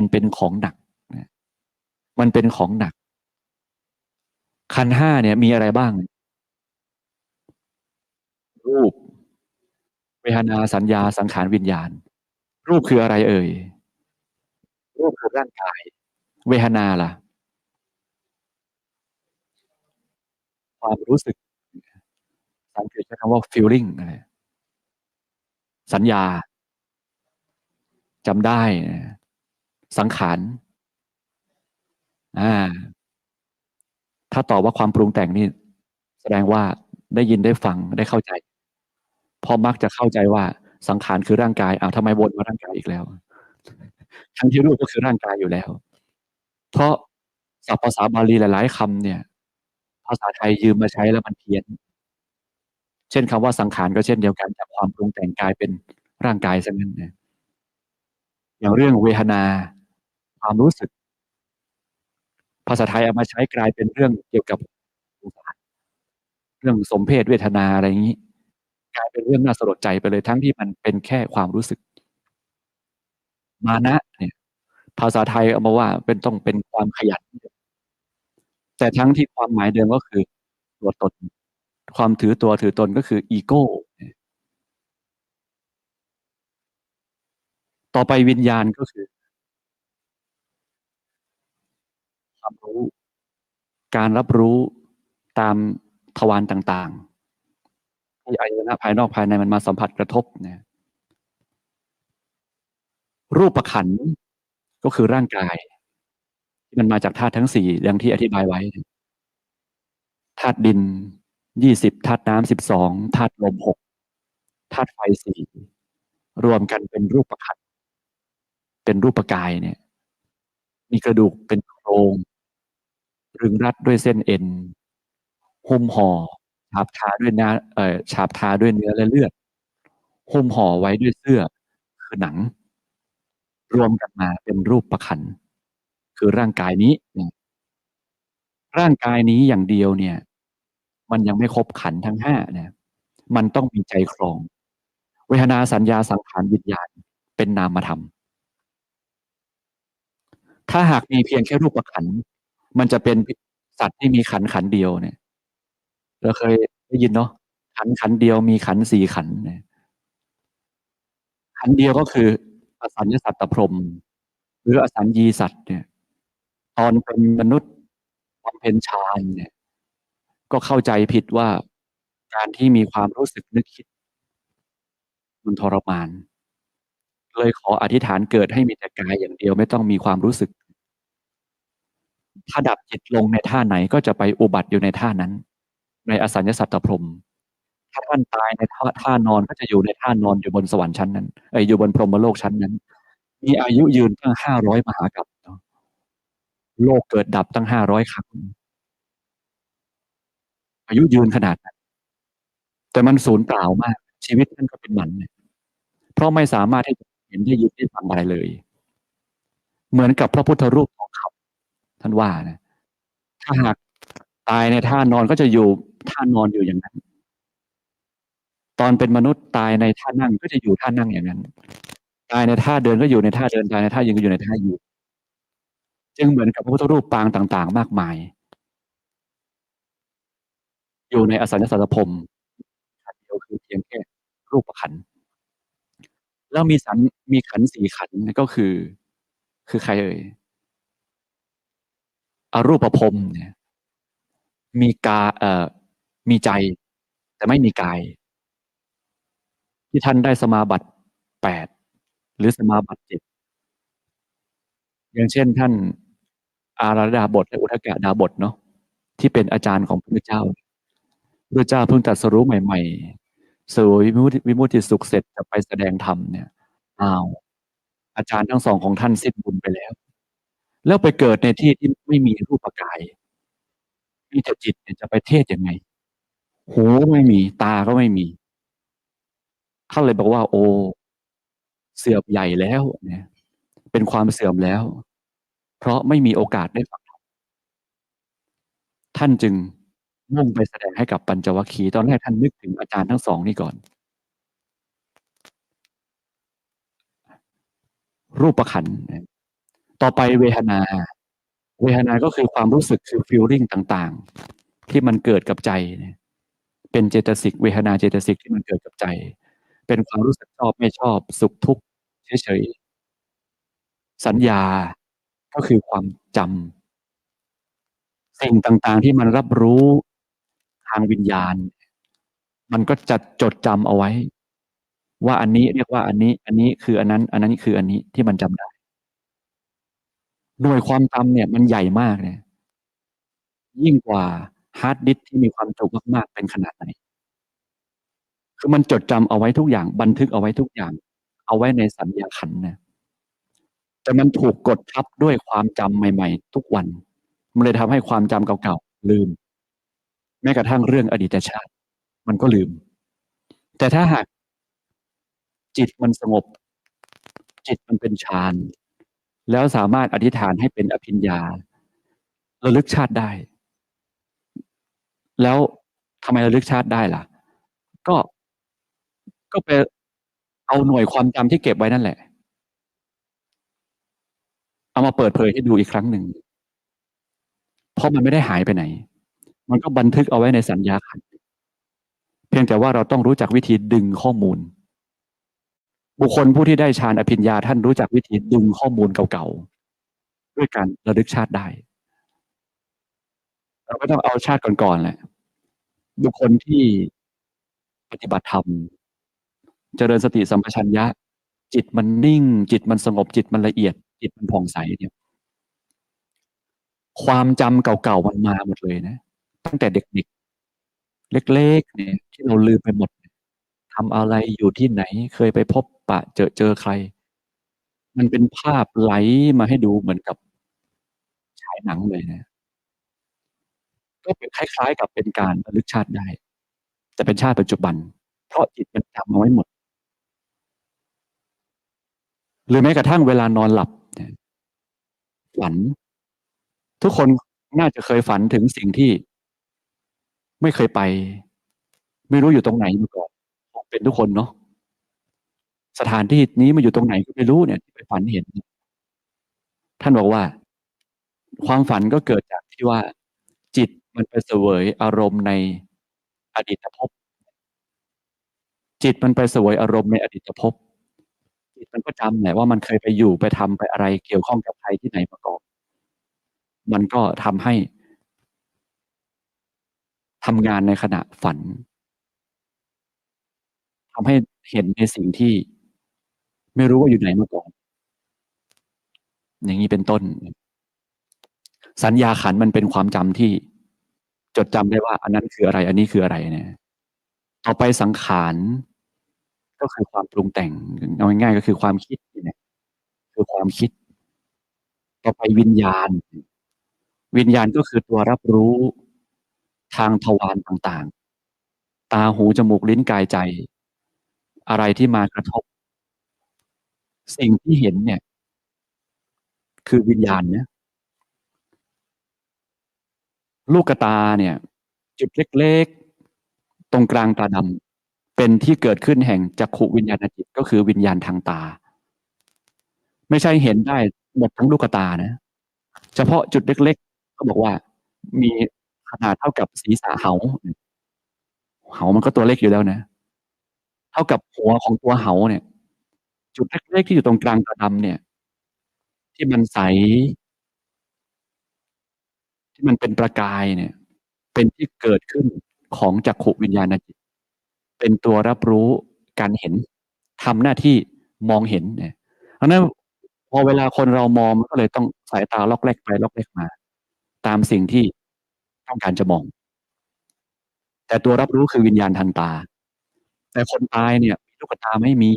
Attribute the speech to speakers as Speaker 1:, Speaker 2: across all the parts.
Speaker 1: มันเป็นของหนักนะมันเป็นของหนัก ขันธ์ห้าเนี่ย มีอะไรบ้าง รูป เวทนาสัญญาสังขารวิญญาณ รูปคืออะไรเอ่ย รูปคือร่างกาย เวทนาล่ะ ความรู้สึกภาษาอังกฤษใช้คำว่า feeling อะไรสัญญาจำได้ สังขารอาถ้าตอบว่าความปรุงแต่งนี่แสดงว่าได้ยินได้ฟังได้เข้าใจเพราะมักจะเข้าใจว่าสังขารคือร่างกายอ้าวทำไมวนมาร่างกายอีกแล้ว ทั้งที่รูปก็คือร่างกายอยู่แล้ว เพราะศัพท์ภาษาบาลีหลาย ๆคำเนี่ย ภาษาไทยยืมมาใช้แล้วมันเพี้ยน เช่นคำว่าสังขารก็เช่นเดียวกันจากความปรุงแต่งกายเป็นร่างกายเสียงั้นนะอย่างเรื่องเวทนา ความรู้สึก ภาษาไทยเอามาใช้กลายเป็นเรื่องเกี่ยวกับเรื่องสมเพศเวทนาอะไรอย่างนี้ กลายเป็นเรื่องน่าสลดใจไปเลยทั้งที่มันเป็นแค่ความรู้สึก มานะ เนี่ย ภาษาไทยเอามาว่าเป็นต้องเป็นความขยัน แต่ทั้งที่ความหมายเดิมก็คือตัวตน ความถือตัวถือตนก็คืออีโก้ต่อไปวิญญาณก็คือ ความรู้ การรับรู้ตามทวารต่างๆที่อายตนะภายนอกภายในมันมาสัมผัสกระทบนะรูปประขันก็คือร่างกาย ที่มันมาจากธาตุทั้ง4ดังที่อธิบายไว้ธาตุดิน20ธาตุน้ำ12ธาตุลม6ธาตุไฟ4รวมกันเป็นรูปประขันเป็นรูปกายเนี่ย มีกระดูกเป็นโครง รึงรัดด้วยเส้นเอ็น หุ้มห่อฉาบทาด้วยน้าเอ่อฉาบทาด้วยเนื้อและเลือด หุ้มห่อไว้ด้วยเสื้อ คือหนัง รวมกันมาเป็นรูปขัน คือร่างกายนี้ ร่างกายนี้อย่างเดียวเนี่ย มันยังไม่ครบขันทั้ง5นะ มันต้องมีใจครอง เวทนาสัญญาสังขารวิญญาณเป็นนามธรรมถ้าหากมีเพียงแค่รูปขัน มันจะเป็นสัตว์ที่มีขันขันเดียวเนี่ย เราเคยได้ยินเนาะขันขันเดียวมีขันธ์4ขันธ์นะขันเดียวก็คืออสัญญสัตตพรม หรืออสัญญีสัตว์เนี่ย ตอนเป็นมนุษย์บำเพ็ญฌานเนี่ย ก็เข้าใจผิดว่าการที่มีความรู้สึกนึกคิด มันทรมาน เลยขออธิษฐานเกิดให้มีแต่กายอย่างเดียวไม่ต้องมีความรู้สึก ถ้าดับจิตลงในท่าไหนก็จะไปอุบัติอยู่ในท่านั้น ในอสัญญสัตตพรมถ้าท่านตายในท่าท่านอนก็จะอยู่ในท่านอนอยู่บนสวรรค์ชั้นนั้นเอ๊ยอยู่บนพรหมโลกชั้นนั้น มีอายุยืนตั้ง500มหากัปโลกเกิดดับตั้ง500ครั้งอายุยืนขนาดนั้น แต่มันสูญเปล่ามาก ชีวิตท่านก็เป็นหมันเพราะไม่สามารถที่จะเห็นได้ยินได้ฟังอะไรเลย เหมือนกับพระพุทธรูปทอง ท่านว่านะ ถ้าหากตายในท่านอนก็จะอยู่ท่านอนอยู่อย่างนั้น ตอนเป็นมนุษย์ตายในท่านั่งก็จะอยู่ท่านั่งอย่างนั้น ตายในท่าเดินก็อยู่ในท่าเดิน ตายในท่ายืนก็อยู่ในท่ายืนจึงเหมือนกับพระพุทธรูปปางต่าง ๆ มากมาย อยู่ในอสัญญสัตพรมขันเดียวคือเพียงแค่รูปขัน แล้วมีสันมีขันธ์4ขันก็คือ คือใครเอ่ย? อรูปพเนี่ยมีกาเอ่อมีใจ แต่ไม่มีกาย ที่ท่านได้สมาบัติ8หรือสมาบัติ7อย่างเช่นท่านอาราดาบทและอุทกดาบทเนาะที่เป็นอาจารย์ของพระพุทธเจ้าพระพุทธเจ้าเพิ่งตรัสรู้ใหม่ๆเสวยวิมุติวิมุติสุขเสร็จจะไปแสดงธรรมเนี่ยอ้าวอาจารย์ทั้ง2ของท่านสิ้นบุญไปแล้ว แล้วไปเกิดในที่ที่ไม่มีรูปกายมีแต่จิตเนี่ยจะไปเทศยังไง?หูไม่มี ตาก็ไม่มีท่านเลยบอกว่า โอ้เสื่อมใหญ่แล้วเนี่ยเป็นความเสื่อมแล้ว เพราะไม่มีโอกาสได้ฟังท่านจึงมุ่งไปแสดงให้กับปัญจวัคคีย์ตอนแรกท่านนึกถึงอาจารย์ทั้ง2นี่ก่อน รูปขันธ์น ต่อไปเวทนา เวทนาก็คือความรู้สึกคือ feeling ต่างๆ ที่มันเกิดกับใจเนี่ยเป็นเจตสิกเวทนาเจตสิกที่มันเกิดกับใจ เป็นความรู้สึกชอบไม่ชอบ สุขทุกข์เฉยๆสัญญาก็คือความจำสิ่งต่างๆที่มันรับรู้ทางวิญญาณ มันก็จะจดจำเอาไว้ ว่าอันนี้เรียกว่าอันนี้ อันนี้คืออันนั้น อันนั้นคืออันนี้ที่มันจำได้ หน่วยความจำเนี่ยมันใหญ่มากเนี่ยยิ่งกว่าฮาร์ดดิสที่มีความจุมากๆเป็นขนาดไหน คือมันจดจำเอาไว้ทุกอย่าง บันทึกเอาไว้ทุกอย่าง เอาไว้ในสัญญาขันนะแต่มันถูกกดทับด้วยความจำใหม่ ๆ ทุกวัน มันเลยทำให้ความจำเก่าๆลืม แม้กระทั่งเรื่องอดีตชาติ มันก็ลืม แต่ถ้าหากจิตมันสงบ จิตมันเป็นฌาน แล้วสามารถอธิษฐานให้เป็นอภิญญาระลึกชาติได้ แล้วทำไมระลึกชาติได้ล่ะ ก็ก็ไปเอาหน่วยความจำที่เก็บไว้นั่นแหละ เอามาเปิดเผยให้ดูอีกครั้งหนึ่ง เพราะมันไม่ได้หายไปไหน มันก็บันทึกเอาไว้ในสัญญาขันเพียงแต่ว่าเราต้องรู้จักวิธีดึงข้อมูล บุคคลผู้ที่ได้ฌานอภิญญาท่านรู้จักวิธีดึงข้อมูลเก่าๆ ด้วยการระลึกชาติได้ เราก็ต้องเอาชาติก่อนๆแหละ บุคคลที่ปฏิบัติธรรม เจริญสติสัมปชัญญะ จิตมันนิ่ง จิตมันสงบจิตมันละเอียด จิตมันผ่องใสเนี่ยความจำเก่าๆมันมาหมดเลยนะ ตั้งแต่เด็กๆเล็ก ๆ เนี่ย ที่เราลืมไปหมด ทำอะไรอยู่ที่ไหน เคยไปพบปะเจอเจอใคร มันเป็นภาพไหลมาให้ดูเหมือนกับฉายหนังเลยนะ ก็เป็นคล้ายๆ กับเป็นการระลึกชาติได้ แต่เป็นชาติปัจจุบัน เพราะจิตมันจำเอาไว้หมด หรือแม้กระทั่งเวลานอนหลับฝัน ทุกคนน่าจะเคยฝันถึงสิ่งที่ ไม่เคยไป ไม่รู้อยู่ตรงไหนมาก่อน เป็นทุกคนเนาะสถานที่นี้มันอยู่ตรงไหนก็ไม่รู้เนี่ยที่ไปฝันเห็น ท่านบอกว่า ความฝันก็เกิดจากที่ว่า จิตมันไปเสวยอารมณ์ในอดีตภพจิตมันไปเสวยอารมณ์ในอดีตภพจิตมันก็จำแหละว่ามันเคยไปอยู่ไปทำไปอะไรเกี่ยวข้องกับใครที่ไหนมาก่อนมันก็ทำให้ทำงานในขณะฝัน ทำให้เห็นในสิ่งที่ ไม่รู้ว่าอยู่ไหนมาก่อน อย่างงี้เป็นต้น สัญญาขันมันเป็นความจำที่จดจำได้ว่า อันนั้นคืออะไร อันนี้คืออะไรเนี่ย ต่อไปสังขารก็คือความปรุงแต่งเอาง่ายๆก็คือความคิดเนี่แหละคือความคิด ต่อไปวิญญาณ วิญญาณก็คือตัวรับรู้ทางทวารต่างๆ ตาหูจมูกลิ้นกายใจ อะไรที่มากระทบ สิ่งที่เห็นเนี่ย คือวิญญาณเนะลูกตาเนี่ย จุดเล็กๆ ตรงกลางตาดำเป็นที่เกิดขึ้นแห่งจักขุวิญญาณจิตก็คือวิญญาณทางตา ไม่ใช่เห็นได้หมดทั้งลูกตานะ เฉพาะจุดเล็กๆเขาบอกว่า มีขนาดเท่ากับศีรษะเหาเหามันก็ตัวเล็กอยู่แล้วนะ เท่ากับหัวของตัวเหาเนี่ย จุดเล็กๆที่อยู่ตรงกลางตาดำเนี่ย ที่มันใส ที่มันเป็นประกายเนี่ย เป็นที่เกิดขึ้นของจักขุวิญญาณจิต เป็นตัวรับรู้การเห็นทำหน้าที่มองเห็นเนี่ยเพราะฉะนั้นพอเวลาคนเรามองมันก็เลยต้องสายตาล็อกแรกไปล็อกแรกมา ตามสิ่งที่ต้องการจะมอง แต่ตัวรับรู้คือวิญญาณทางตา แต่คนตายเนี่ยลูกตาไม่มี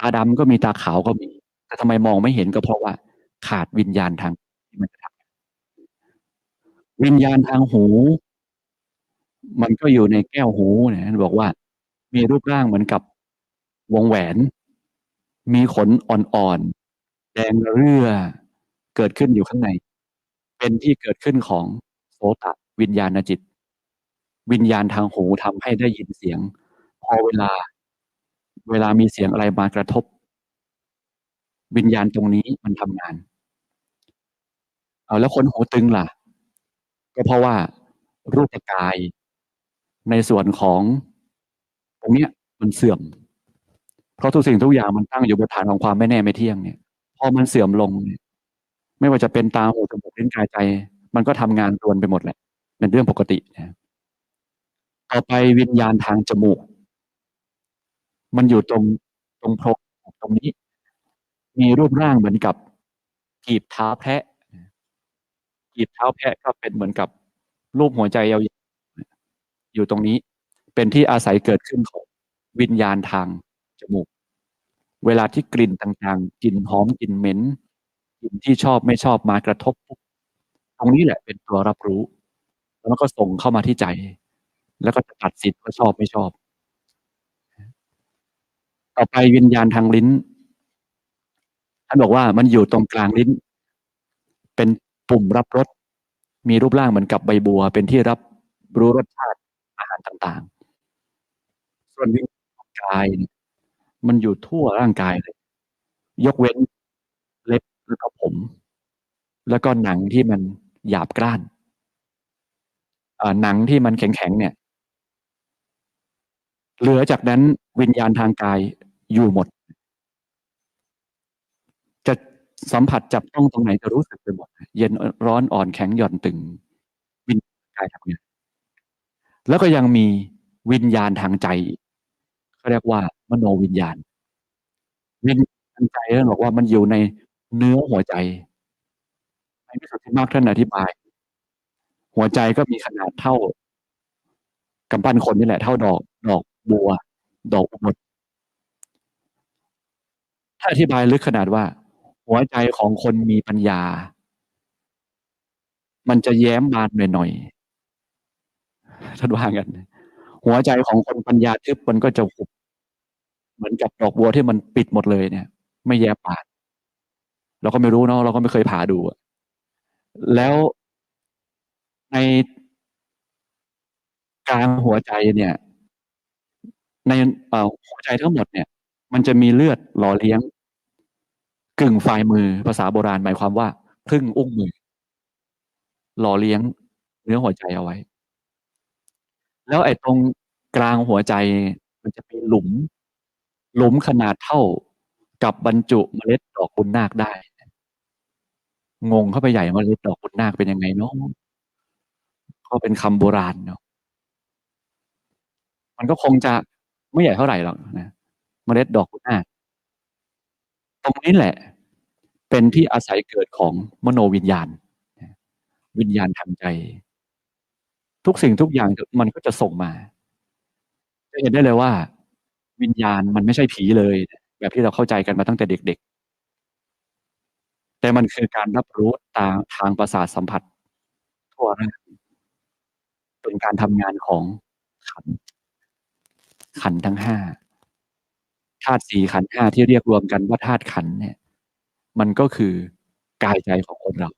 Speaker 1: ตาดำก็มีตาขาวก็มี แต่ทำไมมองไม่เห็นก็เพราะว่า ขาดวิญญาณทางที่มันจะทำวิญญาณทางหู มันก็อยู่ในแก้วหูเนี่ยบอกว่า มีรูปร่างเหมือนกับวงแหวน มีขนอ่อนๆแดงเรื่อเกิดขึ้นอยู่ข้างใน เป็นที่เกิดขึ้นของโสตวิญญาณจิต วิญญาณทางหูทำให้ได้ยินเสียง อเวลา เวลามีเสียงอะไรมากระทบ วิญญาณตรงนี้มันทำงาน เอาแล้วคนหูตึงล่ะ ก็เพราะว่ารูปกายในส่วนของตรงเนี้ยมันเสื่อม เพราะทุกสิ่งทุกอย่างมันตั้งอยู่บนฐานของความไม่แน่ไม่เที่ยงเนี่ย พอมันเสื่อมลงเนี่ยไม่ว่าจะเป็นตาหูจมูกลิ้นกายใจ มันก็ทำงานรวนไปหมดแหละ เป็นเรื่องปกตินะต่อไปวิญญาณทางจมูก มันอยู่ตรงตรงโพรงตรงนี้ มีรูปร่างเหมือนกับกีบเท้าแพะกีบเท้าแพะก็เป็นเหมือนกับรูปหัวใจยาวๆอยู่ตรงนี้ เป็นที่อาศัยเกิดขึ้นของวิญญาณทางจมูก เวลาที่กลิ่นต่างๆกลิ่นหอมกลิ่นเหม็นกลิ่นที่ชอบไม่ชอบมากระทบปุ๊บตรงนี้แหละเป็นตัวรับรู้ แล้วก็ส่งเข้ามาที่ใจ แล้วก็จะตัดสินว่าชอบไม่ชอบ ต่อไปวิญญาณทางลิ้น ท่านบอกว่ามันอยู่ตรงกลางลิ้น เป็นปุ่มรับรส มีรูปร่างเหมือนกับใบบัว เป็นที่รับรู้รสชาติอาหารต่างๆ ส่วนวิญญาณทางกาย มันอยู่ทั่วร่างกายเลย ยกเว้นเล็บแล้วก็ผม แล้วก็หนังที่มันหยาบกร้านหนังที่มันแข็งๆเนี่ย เหลือจากนั้นวิญญาณทางกายอยู่หมด จะสัมผัสจับต้องตรงไหนจะรู้สึกไปหมด เย็นร้อนอ่อนแข็งหย่อนตึง วิญญาณกายทำงานแล้วก็ยังมีวิญญาณทางใจเขาเรียกว่า มโนวิญญาณ วิญญาณทางใจท่านบอกว่ามันอยู่ในเนื้อหัวใจในวิสุทธิมรรคท่านอธิบาย หัวใจก็มีขนาดเท่ากำปั้นคนนี่แหละ เท่าดอกดอก บัว ดอกอุบลถ้าอธิบายลึกขนาดว่า หัวใจของคนมีปัญญา มันจะแย้มบานหน่อยๆท่านว่างั้นหัวใจของคนปัญญาทึบมันก็จะหุบเหมือนกับดอกบัวที่มันปิดหมดเลยเนี่ย ไม่แย้มบานเราก็ไม่รู้เนาะเราก็ไม่เคยผ่าดู แล้วในกลางหัวใจเนี่ย ในหัวใจทั้งหมดเนี่ย มันจะมีเลือดหล่อเลี้ยง กึ่งฝ่ายมือภาษาโบราณหมายความว่าครึ่งอุ้งมือ หล่อเลี้ยงเนื้อหัวใจเอาไว้ แล้วไอ้ตรงกลางหัวใจมันจะมีหลุม หลุมขนาดเท่ากับบรรจุเมล็ดดอกบุญนาคได้ งงเข้าไปใหญ่เมล็ดดอกบุญนาคเป็นยังไงเนาะก็เป็นคำโบราณเนาะมันก็คงจะ ไม่ใหญ่เท่าไหร่หรอกนะมเมล็ดดอกบุญนาคตรงนี้แหละ เป็นที่อาศัยเกิดของมโนวิญญาณ วิญญาณทางใจ ทุกสิ่งทุกอย่างมันก็จะส่งมาจะเห็นได้เลยว่า วิญญาณมันไม่ใช่ผีเลย แบบที่เราเข้าใจกันมาตั้งแต่เด็กๆ แต่มันคือการรับรู้ตาทางประสาทสัมผัสทั่วร่างเป็นการทำงานของขันธ ขันทั้งห้าธาตุสี่ขันห้าที่เรียกรวมกันว่าธาตุขันเนี่ย มันก็คือกายใจของคนเรา